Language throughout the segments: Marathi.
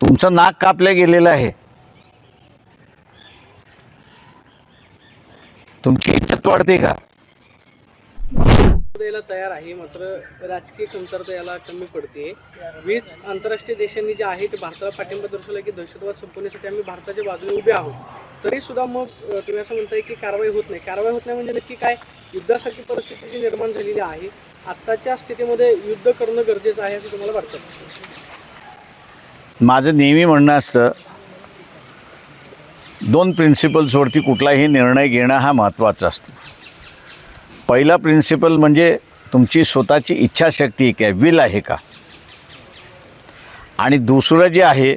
तुमचं नाक कापलं गेलेलं आहे. तुमची इज्जत वाढते का? द्यायला तयार आहे मात्र राजकीय कमतरता याला कमी पडते. वीज आंतरराष्ट्रीय देशांनी जे आहे ते भारताला पाठिंबा दर्शवला की दहशतवाद संपवण्यासाठी आम्ही भारताच्या बाजूने उभे आहोत. तरी सुद्धा मग तुम्ही असं म्हणताय की कारवाई होत नाही. कारवाई होत नाही म्हणजे नक्की काय? युद्धासारखी परिस्थिती जी निर्माण झालेली आहे आत्ताच्या स्थितीमध्ये युद्ध करणं गरजेचं आहे असं तुम्हाला वाटतं? माझं नेहमी म्हणणं असतं दोन प्रिन्सिपल्सवरती कुठलाही निर्णय घेणं हा महत्त्वाचा असतो. पहिला प्रिन्सिपल म्हणजे तुमची स्वतःची इच्छाशक्ती काय विल आहे का? आणि दुसरं जे आहे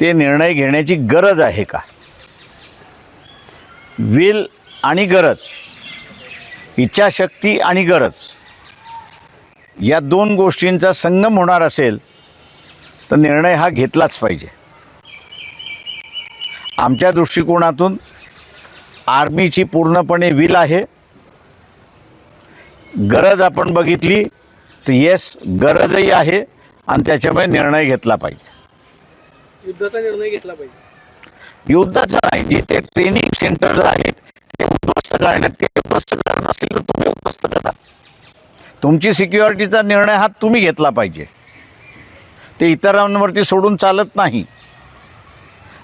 ते निर्णय घेण्याची गरज आहे का? विल आणि गरज इच्छाशक्ती आणि गरज या दोन गोष्टींचा संगम होणार असेल तर निर्णय हा घेतलाच पाहिजे. आमच्या दृष्टिकोनातून आर्मीची पूर्णपणे विल आहे. गरज आपण बघितली तर येस गरजही आहे आणि त्याच्यामुळे निर्णय घेतला पाहिजे. युद्धाचा निर्णय घेतला पाहिजे. युद्धाचा नाही जिथे ट्रेनिंग सेंटर्स आहेत ते उद्ध्वस्त करण्यात ते उद्ध्वस्त करत असेल तर तुम्ही उद्ध्वस्त करा तुमची सिक्युरिटीचा निर्णय हा तुम्ही घेतला पाहिजे. ते इतरांवरती सोडून चालत नाही.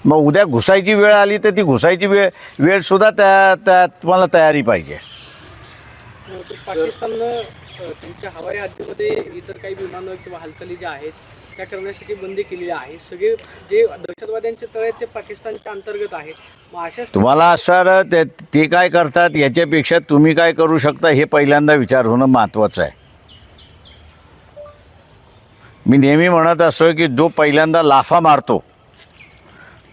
मग उद्या घुसायची वेळ आली तर ती घुसायची वेळ वेळसुद्धा त्या त्या तुम्हाला तयारी पाहिजे. पाकिस्ताननं त्यांच्या हवाई हद्दीमध्ये इतर काही विमानं किंवा हालचाली ज्या आहेत त्या करण्यासाठी बंदी केलेली आहे. सगळे जे दहशतवाद्यांचे तळ आहेत ते पाकिस्तानच्या अंतर्गत आहेत. मग अशा स्थितीत तुम्हाला असं ते ते काय करतात याच्यापेक्षा तुम्ही काय करू शकता हे पहिल्यांदा विचार होणं महत्त्वाचं आहे. मी नेहमी म्हणत असतो की जो पहिल्यांदा लाफा मारतो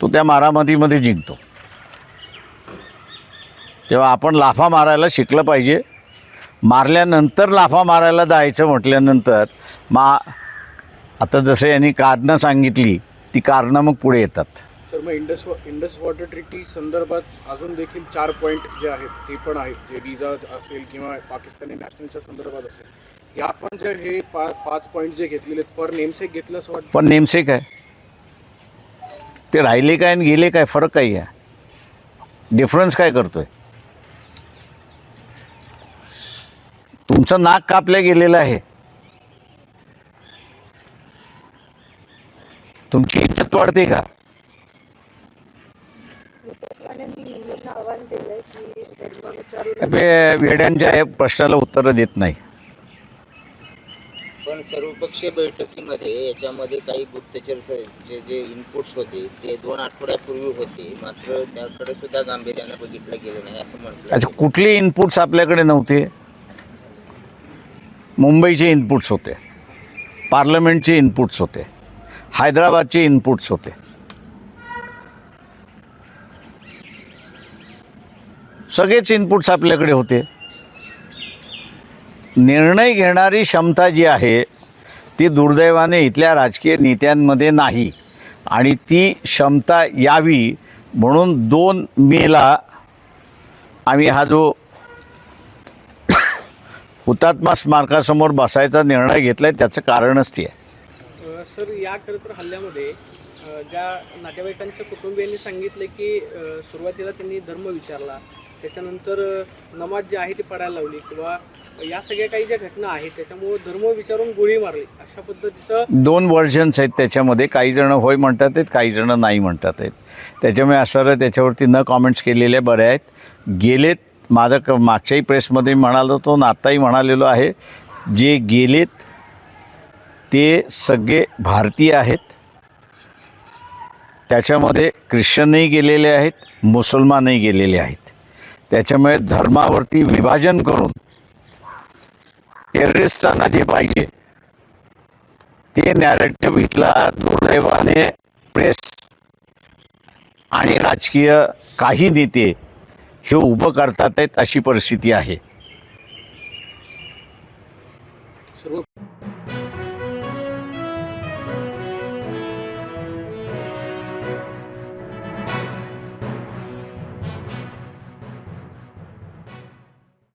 तो त्या मारामतीमध्ये जिंकतो. तेव्हा आपण लाफा मारायला शिकलं पाहिजे मारल्यानंतर लाफा मारायला जायचं म्हटल्यानंतर मा आता जसं यांनी कारणं सांगितली ती कारणं मग पुढे येतात. सर मग इंडस इंडस वॉटर ट्रीटी संदर्भात अजून देखील चार पॉईंट जे आहेत ते पण आहेत जे विजा असेल किंवा पाकिस्तानी नॅशनलच्या संदर्भात असेल. या पण जे हे पा पाच पॉईंट जे घेतलेले आहेत पर नेमसेक घेतलं असं वाटतं? पण नेमसे काय ते राहिले काय आणि गेले काय फरक काय आहे? डिफरन्स काय करतोय? तुमचं नाक कापलं गेलेलं आहे. तुमची इज्जत वाढते का? वेड्यांच्या या प्रश्नाला उत्तरं देत नाही. पण सर्वपक्षीय बैठकीमध्ये याच्यामध्ये काही गुप्तचर जे जे इनपुट्स होते ते दोन आठवड्यापूर्वी होते. मात्र त्याकडे सुद्धा गांभीर्याने बघितलं गेलं नाही असं म्हटलं अच्छा कुठले इनपुट्स आपल्याकडे नव्हते? मुंबईचे इनपुट्स होते. पार्लमेंटचे इनपुट्स होते. हैदराबादचे इनपुट्स होते. सगळेच इनपुट्स आपल्याकडे होते. निर्णय घेणारी क्षमता जी आहे ती दुर्दैवाने इथल्या राजकीय नेत्यांमध्ये नाही. आणि ती क्षमता यावी म्हणून दोन मेला आम्ही हा जो हुतात्मा स्मारकासमोर बसायचा निर्णय घेतला आहे त्याचं कारणच ते आहे. सर या खरं तर हल्ल्यामध्ये ज्या नातेवाईकांच्या कुटुंबियांनी सांगितले की सुरुवातीला त्यांनी धर्म विचारला त्याच्यानंतर नमाज जी आहे ती पडायला लावली किंवा या सगळ्या काही ज्या घटना आहेत त्याच्यामुळे धर्म विचारून गोळी मारली. अशा पद्धतीचं दोन व्हर्जन्स आहेत त्याच्यामध्ये. काही जण होय म्हणतात आहेत काही जण नाही म्हणतात आहेत. त्याच्यामुळे असणारं त्याच्यावरती न कॉमेंट्स केलेले बरे आहेत. गेलेत माझं क मागच्याही प्रेसमध्ये म्हणालो तो आणि आत्ताही म्हणालेलो आहे. जे गेलेत ते सगळे भारतीय आहेत. त्याच्यामध्ये ख्रिश्चनही गेलेले आहेत मुसलमानही गेलेले आहेत. त्याच्यामुळे धर्मावरती विभाजन करून टेररिस्टांना जे पाहिजे ते नॅरेटिव्ह इथला दुर्दैवाने प्रेस आणि राजकीय काही नेते हे उभं करतात आहेत अशी परिस्थिती आहे.